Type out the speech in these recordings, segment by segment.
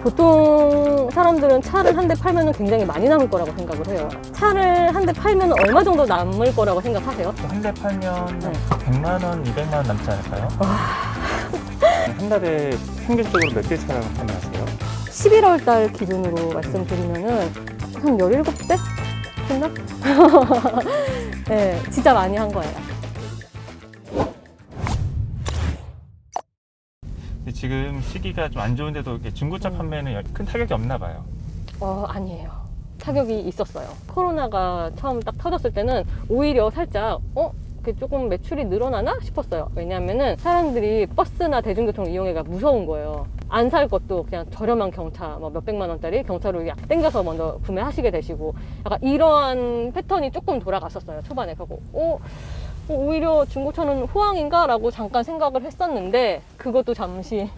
보통 사람들은 차를 한 대 팔면 굉장히 많이 남을 거라고 생각을 해요. 차를 한 대 팔면 얼마 정도 남을 거라고 생각하세요? 한 대 팔면 네. 100만 원, 200만 원 남지 않을까요? 한 달에 평균적으로 몇 대 차량을 판매하세요? 11월 달 기준으로 말씀드리면은 한 17대? 했나? 네, 진짜 많이 한 거예요. 지금 시기가 좀 안 좋은데도 이렇게 중고차 음. 판매는 큰 타격이 없나 봐요. 어, 아니에요. 타격이 있었어요. 코로나가 처음 딱 터졌을 때는 오히려 살짝, 어? 이렇게 조금 매출이 늘어나나 싶었어요. 왜냐하면은 사람들이 버스나 대중교통을 이용해가 무서운 거예요. 안 살 것도 그냥 저렴한 경차, 뭐 몇백만 원짜리 경차로 약 땡겨서 먼저 구매하시게 되시고, 약간 이러한 패턴이 조금 돌아갔었어요. 초반에. 그리고, 어? 어, 오히려 중고차는 호황인가? 라고 잠깐 생각을 했었는데, 그것도 잠시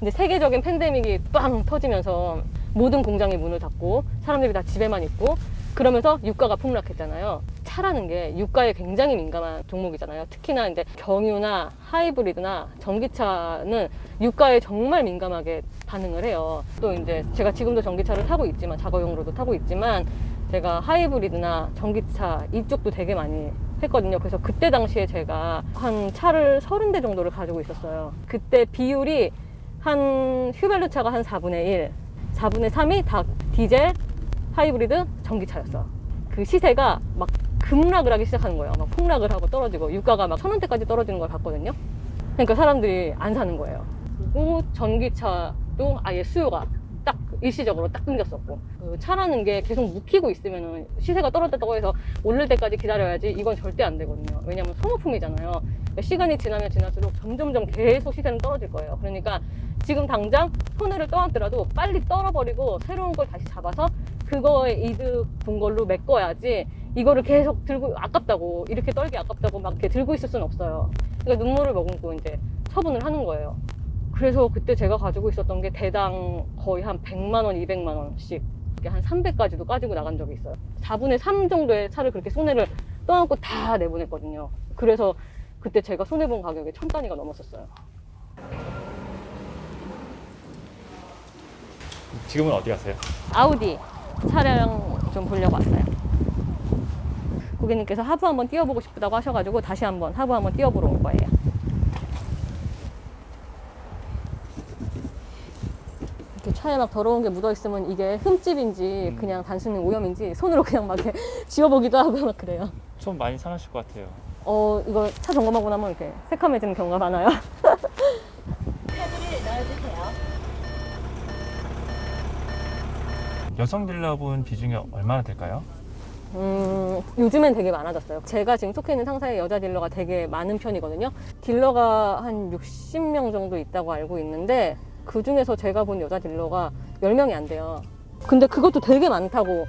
이제 세계적인 팬데믹이 빵 터지면서 모든 공장이 문을 닫고 사람들이 다 집에만 있고 그러면서 유가가 폭락했잖아요. 차라는 게 유가에 굉장히 민감한 종목이잖아요. 특히나 이제 경유나 하이브리드나 전기차는 유가에 정말 민감하게 반응을 해요. 또 이제 제가 지금도 전기차를 타고 있지만 작업용으로도 타고 있지만 제가 하이브리드나 전기차 이쪽도 되게 많이 했거든요. 그래서 그때 당시에 제가 한 차를 30대 정도를 가지고 있었어요. 그때 비율이 한 휘발유 차가 한 4분의 1, 4분의 3이 다 디젤, 하이브리드, 전기차였어. 그 시세가 막 급락을 하기 시작하는 거예요. 막 폭락을 하고 떨어지고 유가가 막 천 원대까지 떨어지는 걸 봤거든요. 그러니까 사람들이 안 사는 거예요. 그리고 전기차도 아예 수요가 딱 일시적으로 딱 끊겼었고 그 차라는 게 계속 묵히고 있으면 시세가 떨어졌다고 해서 오를 때까지 기다려야지 이건 절대 안 되거든요. 왜냐하면 소모품이잖아요. 그러니까 시간이 지나면 지날수록 점점점 계속 시세는 떨어질 거예요. 그러니까 지금 당장 손해를 떠안더라도 빨리 떨어버리고 새로운 걸 다시 잡아서 그거에 이득 본 걸로 메꿔야지 이거를 계속 들고 아깝다고 이렇게 떨기 아깝다고 막 이렇게 들고 있을 수는 없어요. 그러니까 눈물을 머금고 이제 처분을 하는 거예요. 그래서 그때 제가 가지고 있었던 게 대당 거의 한 100만 원, 200만 원씩 한 300까지도 까지고 나간 적이 있어요. 4분의 3 정도의 차를 그렇게 손해를 떠안고 다 내보냈거든요. 그래서 그때 제가 손해본 가격이 천 단위가 넘었었어요. 지금은 어디 가세요? 아우디 차량 좀 보려고 왔어요. 고객님께서 하부 한번 띄워보고 싶다고 하셔가지고 다시 한번 하부 한번 띄워보러 온 거예요. 이렇게 차에 막 더러운 게 묻어 있으면 이게 흠집인지 음. 그냥 단순히 오염인지 손으로 그냥 막 이렇게 지워보기도 하고 막 그래요. 좀 많이 상하실 것 같아요. 어 이거 차 점검하고 나면 이렇게 새카매지는 경우가 많아요. 여성 딜러분 비중이 얼마나 될까요? 음, 요즘엔 되게 많아졌어요. 제가 지금 속해 있는 상사의 여자 딜러가 되게 많은 편이거든요. 딜러가 한 60명 정도 있다고 알고 있는데 그 중에서 제가 본 여자 딜러가 10명이 안 돼요. 근데 그것도 되게 많다고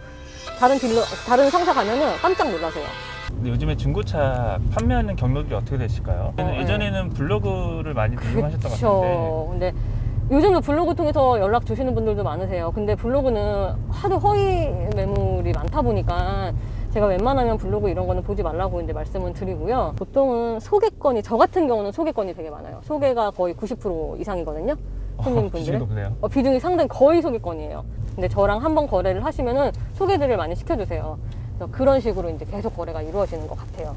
다른 딜러, 다른 상사 가면은 깜짝 놀라세요. 근데 요즘에 중고차 판매하는 경로들이 어떻게 되실까요? 어, 네. 예전에는 블로그를 많이 이용하셨던 것 같은데. 근데 요즘도 블로그 통해서 연락 주시는 분들도 많으세요. 근데 블로그는 하도 허위 매물이 많다 보니까 제가 웬만하면 블로그 이런 거는 보지 말라고 이제 말씀을 드리고요. 보통은 소개권이, 저 같은 경우는 소개권이 되게 많아요. 소개가 거의 90% 이상이거든요. 어, 손님분들은. 비중이 높네요. 어, 비중이 상당히 거의 소개권이에요. 근데 저랑 한번 거래를 하시면은 소개들을 많이 시켜주세요. 그래서 그런 식으로 이제 계속 거래가 이루어지는 것 같아요.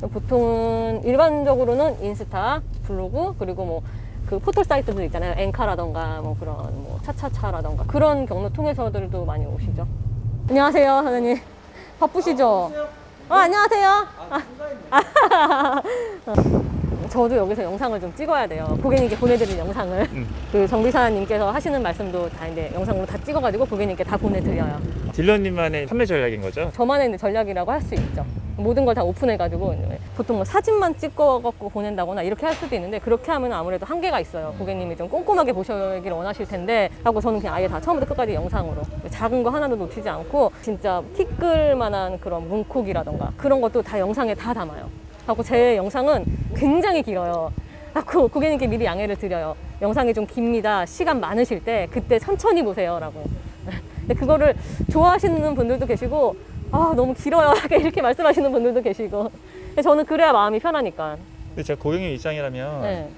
보통은 일반적으로는 인스타, 블로그, 그리고 뭐 그 포털 사이트들 있잖아요. 엔카라던가 뭐 그런 뭐 차차차라던가 그런 경로 통해서들도 많이 오시죠. 안녕하세요, 사장님. 바쁘시죠? 아, 안녕하세요. 아, 저도 여기서 영상을 좀 찍어야 돼요. 고객님께 보내드릴 영상을. 음. 그 정비사님께서 하시는 말씀도 다 이제 영상으로 다 찍어가지고 고객님께 다 보내드려요. 딜러님만의 판매 전략인 거죠? 저만의 이제 전략이라고 할 수 있죠. 모든 걸 다 오픈해가지고 보통 뭐 사진만 찍어갖고 보낸다거나 이렇게 할 수도 있는데 그렇게 하면 아무래도 한계가 있어요. 고객님이 좀 꼼꼼하게 보시길 원하실 텐데 하고 저는 그냥 아예 다 처음부터 끝까지 영상으로 작은 거 하나도 놓치지 않고 진짜 티끌만한 그런 문콕이라던가 그런 것도 다 영상에 다 담아요. 하고 제 영상은 굉장히 길어요. 하고 고객님께 미리 양해를 드려요. 영상이 좀 깁니다. 시간 많으실 때 그때 천천히 보세요 라고. 근데 그거를 좋아하시는 분들도 계시고 아 너무 길어요 이렇게 말씀하시는 분들도 계시고 저는 그래야 마음이 편하니까 근데 제가 고객님 입장이라면 네.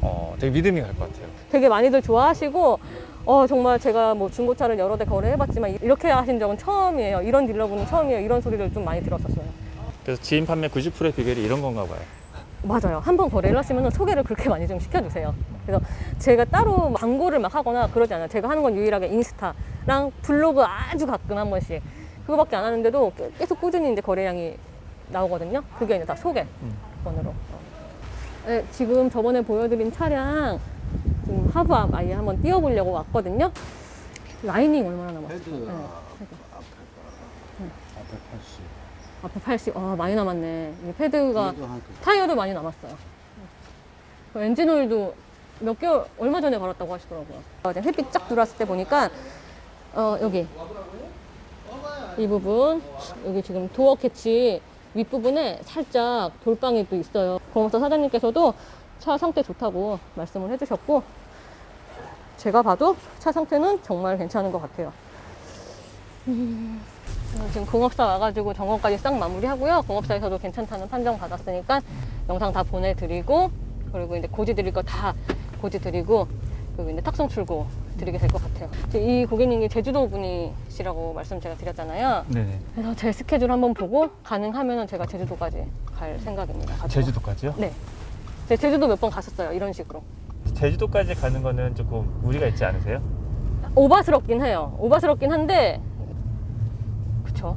어, 되게 믿음이 갈 것 같아요. 되게 많이들 좋아하시고 어, 정말 제가 뭐 중고차를 여러 대 거래해봤지만 이렇게 하신 적은 처음이에요. 이런 딜러분은 처음이에요. 이런 소리를 좀 많이 들었었어요. 그래서 지인 판매 90%의 비결이 이런 건가 봐요. 맞아요. 한 번 거래를 하시면 소개를 그렇게 많이 좀 시켜주세요. 그래서 제가 따로 광고를 막 하거나 그러지 않아요. 제가 하는 건 유일하게 인스타랑 블로그 아주 가끔 한 번씩 그거밖에 안 하는데도 계속 꾸준히 이제 거래량이 나오거든요. 그게 이제 다 소개 음. 번으로. 네, 지금 저번에 보여드린 차량 지금 하부 앞 아예 한번 띄워보려고 왔거든요. 라이닝 얼마나 남았어요? 헤드 네. 앞에 80. 앞에 80. 아 많이 남았네. 이 패드가 한 그- 타이어도 많이 남았어요. 그 엔진 오일도 몇 개월 얼마 전에 갈았다고 하시더라고요. 어제 햇빛 쫙 들어왔을 때 보니까 어 여기 이 부분 여기 지금 도어 캐치 윗부분에 살짝 돌방이 또 있어요. 공업사 사장님께서도 차 상태 좋다고 말씀을 해주셨고 제가 봐도 차 상태는 정말 괜찮은 것 같아요. 음, 지금 공업사 와가지고 점검까지 싹 마무리하고요. 공업사에서도 괜찮다는 판정 받았으니까 영상 다 보내드리고 그리고 이제 고지 드릴 거 다 고지 드리고 그리고 이제 탁송 출고 드리게 될 것 같아요. 이 고객님이 제주도 분이시라고 말씀 제가 드렸잖아요. 네네. 그래서 제 스케줄 한번 보고 가능하면은 제가 제주도까지 갈 생각입니다. 가지고. 제주도까지요? 네. 제가 제주도 몇 번 갔었어요. 이런 식으로. 제주도까지 가는 거는 조금 무리가 있지 않으세요? 오바스럽긴 해요. 오바스럽긴 한데 그쵸.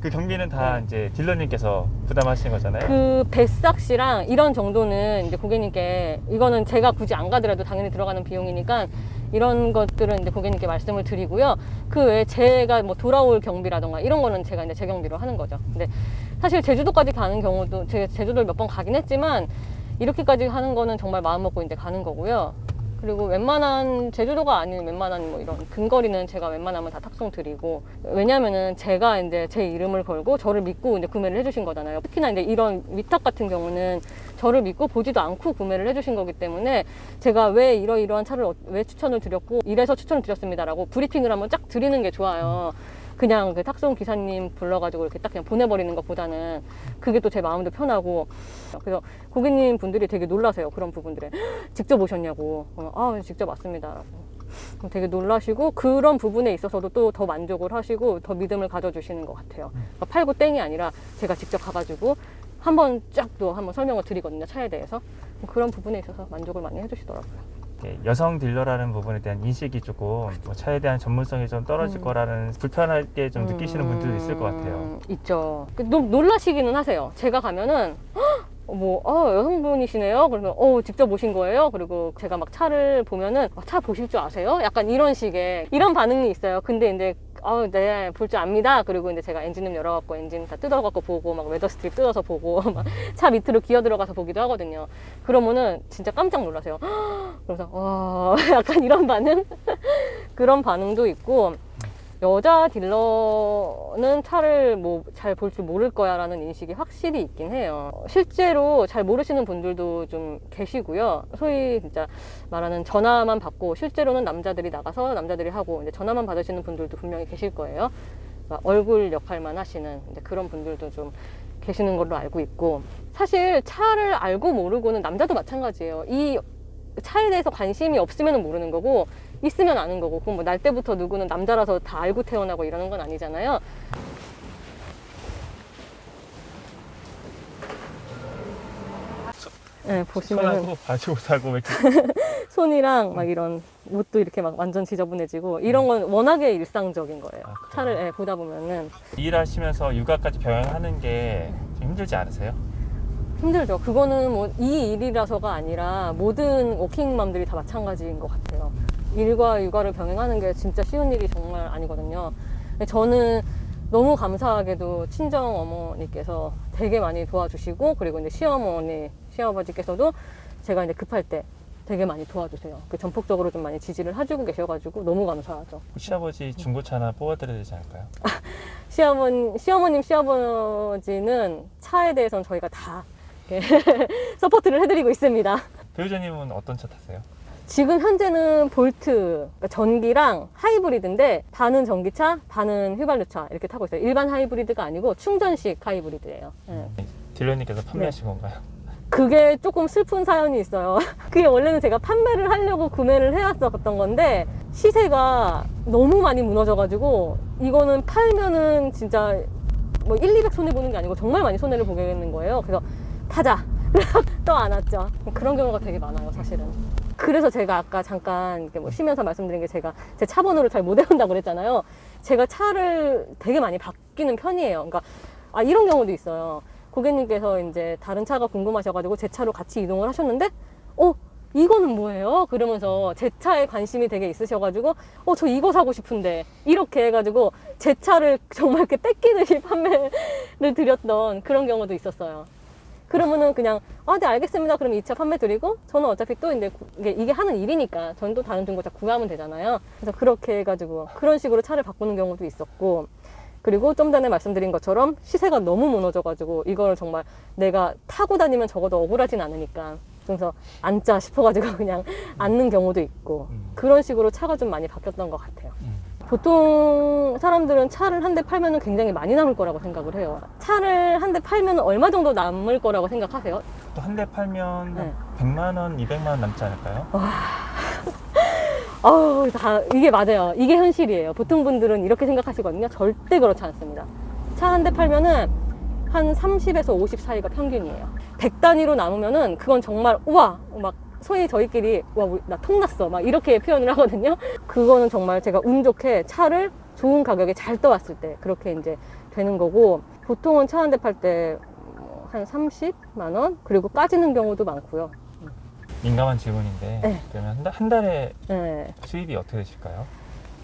그 경비는 다 이제 딜러님께서 부담하시는 거잖아요. 그 뱃삭시랑 이런 정도는 이제 고객님께 이거는 제가 굳이 안 가더라도 당연히 들어가는 비용이니까 이런 것들은 이제 고객님께 말씀을 드리고요. 그 외에 제가 뭐 돌아올 경비라던가 이런 거는 제가 이제 제 경비로 하는 거죠. 근데 사실 제주도까지 가는 경우도 제가 제주도를 몇 번 가긴 했지만 이렇게까지 하는 거는 정말 마음 먹고 이제 가는 거고요. 그리고 웬만한 제주도가 아닌 웬만한 뭐 이런 근거리는 제가 웬만하면 다 탁송 드리고 왜냐면은 제가 이제 제 이름을 걸고 저를 믿고 이제 구매를 해주신 거잖아요. 특히나 이제 이런 위탁 같은 경우는 저를 믿고 보지도 않고 구매를 해주신 거기 때문에 제가 왜 이러이러한 차를 어- 왜 추천을 드렸고 이래서 추천을 드렸습니다라고 브리핑을 한번 쫙 드리는 게 좋아요. 그냥 그 탁송 기사님 불러가지고 이렇게 딱 그냥 보내버리는 것보다는 그게 또 제 마음도 편하고. 그래서 고객님 분들이 되게 놀라세요 그런 부분들에. 직접 오셨냐고. 어, 아 직접 왔습니다. 그럼 되게 놀라시고 그런 부분에 있어서도 또 더 만족을 하시고 더 믿음을 가져주시는 것 같아요. 그러니까 팔고 땡이 아니라 제가 직접 가가지고 한번 쫙 또 한번 설명을 드리거든요 차에 대해서. 그런 부분에 있어서 만족을 많이 해주시더라고요. 예, 여성 딜러라는 부분에 대한 인식이 조금 뭐 차에 대한 전문성이 좀 떨어질 음. 거라는 불편하게 좀 느끼시는 분들도 있을 것 같아요. 음, 있죠. 그 노, 놀라시기는 하세요. 제가 가면은 "헉, 뭐 어, 여성분이시네요. 그러면 어 직접 오신 거예요. 그리고 제가 막 차를 보면은 어, 차 보실 줄 아세요? 약간 이런 식의 이런 반응이 있어요. 근데 이제 어, 네, 볼 줄 압니다. 그리고 이제 제가 엔진음 열어갖고 엔진 다 뜯어갖고 보고, 막 웨더 스트립 뜯어서 보고, 막 차 밑으로 기어 들어가서 보기도 하거든요. 그러면은 진짜 깜짝 놀라세요. "헉!" 그래서, 와, 약간 이런 반응? 그런 반응도 있고, 여자 딜러는 차를 뭐 잘 볼 줄 모를 거야 라는 인식이 확실히 있긴 해요. 실제로 잘 모르시는 분들도 좀 계시고요. 소위 진짜 말하는 전화만 받고 실제로는 남자들이 나가서 남자들이 하고 이제 전화만 받으시는 분들도 분명히 계실 거예요. 그러니까 얼굴 역할만 하시는 그런 분들도 좀 계시는 걸로 알고 있고 사실 차를 알고 모르고는 남자도 마찬가지예요. 이 차에 대해서 관심이 없으면 모르는 거고 있으면 아는 거고 그럼 뭐날 때부터 누구는 남자라서 다 알고 태어나고 이러는 건 아니잖아요. 네, 보시면은 손하고 바지 옷하고 왜 이렇게 손이랑 막 이런 옷도 이렇게 막 완전 지저분해지고 이런 건 워낙에 일상적인 거예요. 아? 차를 예, 보다 보면은 일하시면서 육아까지 병행하는 게좀 힘들지 않으세요? 힘들죠. 그거는 뭐 이 일이라서가 아니라 모든 워킹맘들이 다 마찬가지인 것 같아요. 일과 육아를 병행하는 게 진짜 쉬운 일이 정말 아니거든요. 저는 너무 감사하게도 친정 어머니께서 되게 많이 도와주시고 그리고 이제 시어머니, 시아버지께서도 제가 이제 급할 때 되게 많이 도와주세요. 그 전폭적으로 좀 많이 지지를 해주고 계셔가지고 너무 감사하죠. 시아버지 중고차나 뽑아드려야 되지 않을까요? 시어머니, 시어머님, 시아버지는 차에 대해서는 저희가 다 이렇게 서포트를 해드리고 있습니다. 배우자님은 어떤 차 타세요? 지금 현재는 볼트, 그러니까 전기랑 하이브리드인데 반은 전기차, 반은 휘발유차 이렇게 타고 있어요. 일반 하이브리드가 아니고 충전식 하이브리드예요. 예. 딜러님께서 판매하신 건가요? 그게 조금 슬픈 사연이 있어요. 그게 원래는 제가 판매를 하려고 구매를 해왔었던 건데 시세가 너무 많이 무너져가지고 이거는 팔면은 진짜 뭐 1, 200 손해 보는 게 아니고 정말 많이 손해를 보게 되는 거예요. 그래서 타자. 또 안 왔죠. 그런 경우가 되게 많아요, 사실은. 그래서 제가 아까 잠깐 뭐 쉬면서 말씀드린 게 제가 제 차 번호를 잘 못 외운다고 그랬잖아요. 제가 차를 되게 많이 바뀌는 편이에요. 그러니까 아 이런 경우도 있어요. 고객님께서 이제 다른 차가 궁금하셔가지고 제 차로 같이 이동을 하셨는데, 어 이거는 뭐예요? 그러면서 제 차에 관심이 되게 있으셔가지고, 어 저 이거 사고 싶은데 이렇게 해가지고 제 차를 정말 이렇게 뺏기듯이 판매를 드렸던 그런 경우도 있었어요. 그러면은 그냥 아, 네 알겠습니다. 그럼 이차 판매 드리고 저는 어차피 또 이제 구- 이게, 이게 하는 일이니까 저는 또 다른 중고차 구하면 되잖아요. 그래서 그렇게 해가지고 그런 식으로 차를 바꾸는 경우도 있었고 그리고 좀 전에 말씀드린 것처럼 시세가 너무 무너져가지고 이걸 정말 내가 타고 다니면 적어도 억울하진 않으니까 그래서 앉자 싶어가지고 그냥 앉는 경우도 있고 음. 그런 식으로 차가 좀 많이 바뀌었던 것 같아요. 음. 보통 사람들은 차를 한 대 팔면 굉장히 많이 남을 거라고 생각을 해요. 차를 한 대 팔면 얼마 정도 남을 거라고 생각하세요? 또 한 대 팔면 네. 100만 원, 200만 원 남지 않을까요? 아우, 다, 이게 맞아요. 이게 현실이에요. 보통 분들은 이렇게 생각하시거든요. 절대 그렇지 않습니다. 차 한 대 팔면은 한 30에서 50 사이가 평균이에요. 100 단위로 남으면은 그건 정말, 우와! 막 소위 저희끼리, 와, 우리- 나 통났어. 막 이렇게 표현을 하거든요. 그거는 정말 제가 운 좋게 차를 좋은 가격에 잘 떠왔을 때 그렇게 이제 되는 거고, 보통은 차 한 대 팔 때 한 30만 원? 그리고 빠지는 경우도 많고요. 민감한 질문인데 네. 그러면 한, 달, 한 달에 네. 수입이 어떻게 되실까요?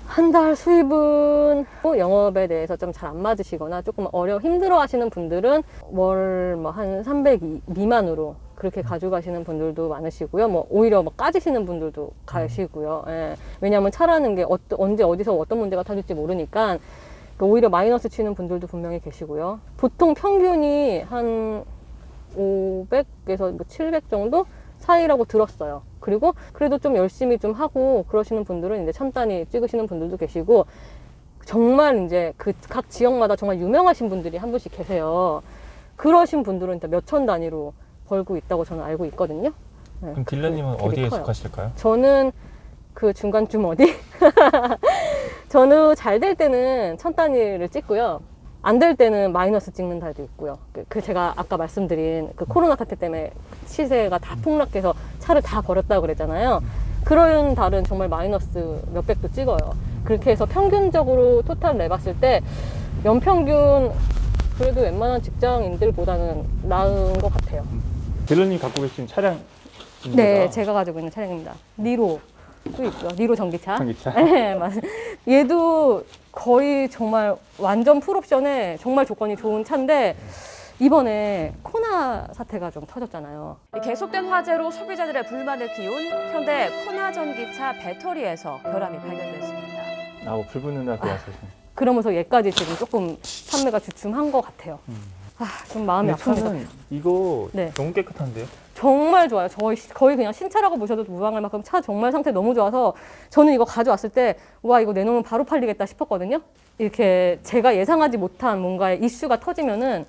한 달 수입은 뭐 영업에 대해서 좀 잘 안 맞으시거나 조금 어려 힘들어 하시는 분들은 월 뭐 한 300 미만으로 그렇게 가져가시는 분들도 많으시고요. 뭐 오히려 뭐 까지시는 분들도 가시고요. 예. 왜냐하면 차라는 게 어, 언제 어디서 어떤 문제가 터질지 모르니까 그 오히려 마이너스 치는 분들도 분명히 계시고요. 보통 평균이 한 500에서 뭐 700 정도 사이라고 들었어요. 그리고 그래도 좀 열심히 좀 하고 그러시는 분들은 이제 천 단위 찍으시는 분들도 계시고 정말 이제 그 각 지역마다 정말 유명하신 분들이 한 분씩 계세요. 그러신 분들은 몇천 단위로 벌고 있다고 저는 알고 있거든요. 네, 그럼 딜러님은 어디에 커요. 속하실까요? 저는 그 중간쯤 어디? 저는 잘 될 때는 천 단위를 찍고요. 안 될 때는 마이너스 찍는 달도 있고요. 그, 그 제가 아까 말씀드린 그 코로나 사태 때문에 시세가 다 폭락해서 차를 다 버렸다고 그랬잖아요. 그런 달은 정말 마이너스 몇백도 찍어요. 그렇게 해서 평균적으로 토탈 내봤을 때 연평균 그래도 웬만한 직장인들보다는 나은 것 같아요. 딜러님 갖고 계신 차량 네, 제가 가지고 있는 차량입니다. 니로도 있고요. 니로 전기차. 전기차? 네, 맞아요. 얘도 거의 정말 완전 풀옵션에 정말 조건이 좋은 차인데 이번에 코나 사태가 좀 터졌잖아요. 이 계속된 화재로 소비자들의 불만을 키운 현대 코나 전기차 배터리에서 결함이 발견됐습니다. 아, 뭐 불붙는다 그 와서 좀. 그러면서 얘까지 지금 조금 판매가 주춤한 것 같아요. 음. 아, 좀 마음이 아픕니다. 차는 이거 네. 너무 깨끗한데요? 정말 좋아요. 저희 거의 그냥 신차라고 보셔도 무방할 만큼 차 정말 상태 너무 좋아서 저는 이거 가져왔을 때 와 이거 내놓으면 바로 팔리겠다 싶었거든요. 이렇게 제가 예상하지 못한 뭔가의 이슈가 터지면은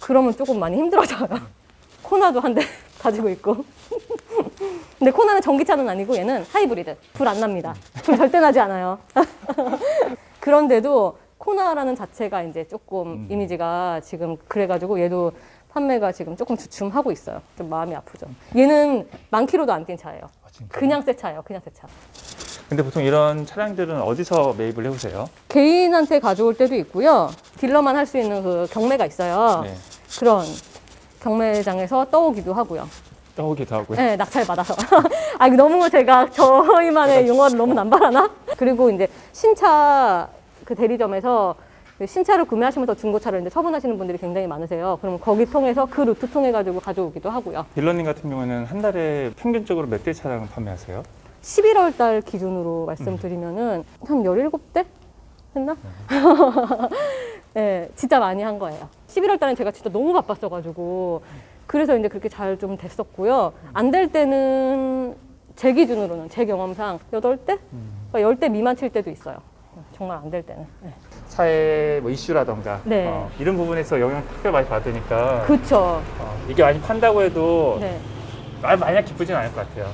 그러면 조금 많이 힘들어져요. 코나도 한 대 가지고 있고. 근데 코나는 전기차는 아니고 얘는 하이브리드. 불 안 납니다. 불 절대 나지 않아요. 그런데도 코나라는 자체가 이제 조금 음. 이미지가 지금 그래가지고 얘도 판매가 지금 조금 주춤하고 있어요. 좀 마음이 아프죠. 얘는 만 킬로도 안 뛴 차예요. 아, 진짜요? 그냥 새 차예요. 그냥 새 차. 근데 보통 이런 차량들은 어디서 매입을 해오세요? 개인한테 가져올 때도 있고요. 딜러만 할 수 있는 그 경매가 있어요. 네. 그런 경매장에서 떠오기도 하고요. 떠오기도 하고요. 네, 낙찰 받아서. 아, 너무 제가 저희만의 용어를 너무 남발하나? 그리고 이제 신차 그 대리점에서 그 신차를 구매하시면서 중고차를 이제 처분하시는 분들이 굉장히 많으세요. 그럼 거기 통해서 그 루트 통해 가지고 가져오기도 하고요. 딜러님 같은 경우는 한 달에 평균적으로 몇 대 차량을 판매하세요? 11월 달 기준으로 말씀드리면은 한 17대 했나? 네, 진짜 많이 한 거예요. 11월 달엔 제가 진짜 너무 바빴어 가지고 그래서 이제 그렇게 잘 좀 됐었고요. 안 될 때는 제 기준으로는 제 경험상 8대? 그러니까 10대 미만 칠 때도 있어요. 정말 안 될 때는. 네. 사회 뭐 이슈라던가 네. 어, 이런 부분에서 영향 특별 많이 받으니까 그쵸. 어, 이게 많이 판다고 해도 네. 말 마냥 기쁘진 않을 것 같아요.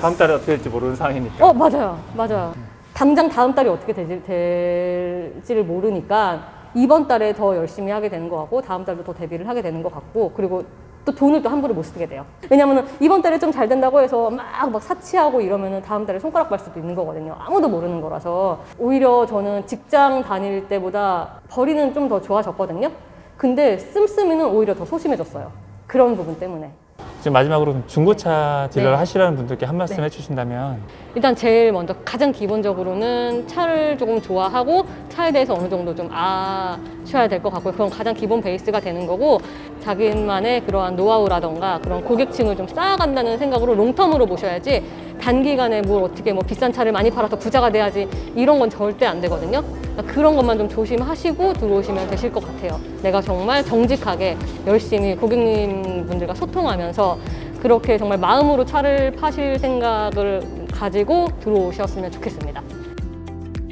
다음 달에 어떻게 될지 모르는 상황이니까. 어, 맞아요. 맞아요. 당장 다음 달이 어떻게 되지, 될지를 모르니까 이번 달에 더 열심히 하게 되는 것 같고 다음 달도 더 데뷔를 하게 되는 것 같고 그리고 또 돈을 또 함부로 못 쓰게 돼요. 왜냐면은 이번 달에 좀 잘 된다고 해서 막, 막 사치하고 이러면은 다음 달에 손가락 발 수도 있는 거거든요. 아무도 모르는 거라서. 오히려 저는 직장 다닐 때보다 벌이는 좀 더 좋아졌거든요. 근데 씀씀이는 오히려 더 소심해졌어요. 그런 부분 때문에. 지금 마지막으로 중고차 딜러를 네. 하시라는 분들께 한 말씀 네. 해주신다면 일단 제일 먼저 가장 기본적으로는 차를 조금 좋아하고 차에 대해서 어느 정도 좀 아셔야 될 것 같고요. 그건 가장 기본 베이스가 되는 거고 자기만의 그러한 노하우라던가 그런 고객층을 좀 쌓아간다는 생각으로 롱텀으로 보셔야지 단기간에 뭘 어떻게 뭐 비싼 차를 많이 팔아서 부자가 돼야지 이런 건 절대 안 되거든요. 그러니까 그런 것만 좀 조심하시고 들어오시면 되실 것 같아요. 내가 정말 정직하게 열심히 고객님 분들과 소통하면서 그렇게 정말 마음으로 차를 파실 생각을 가지고 들어오셨으면 좋겠습니다.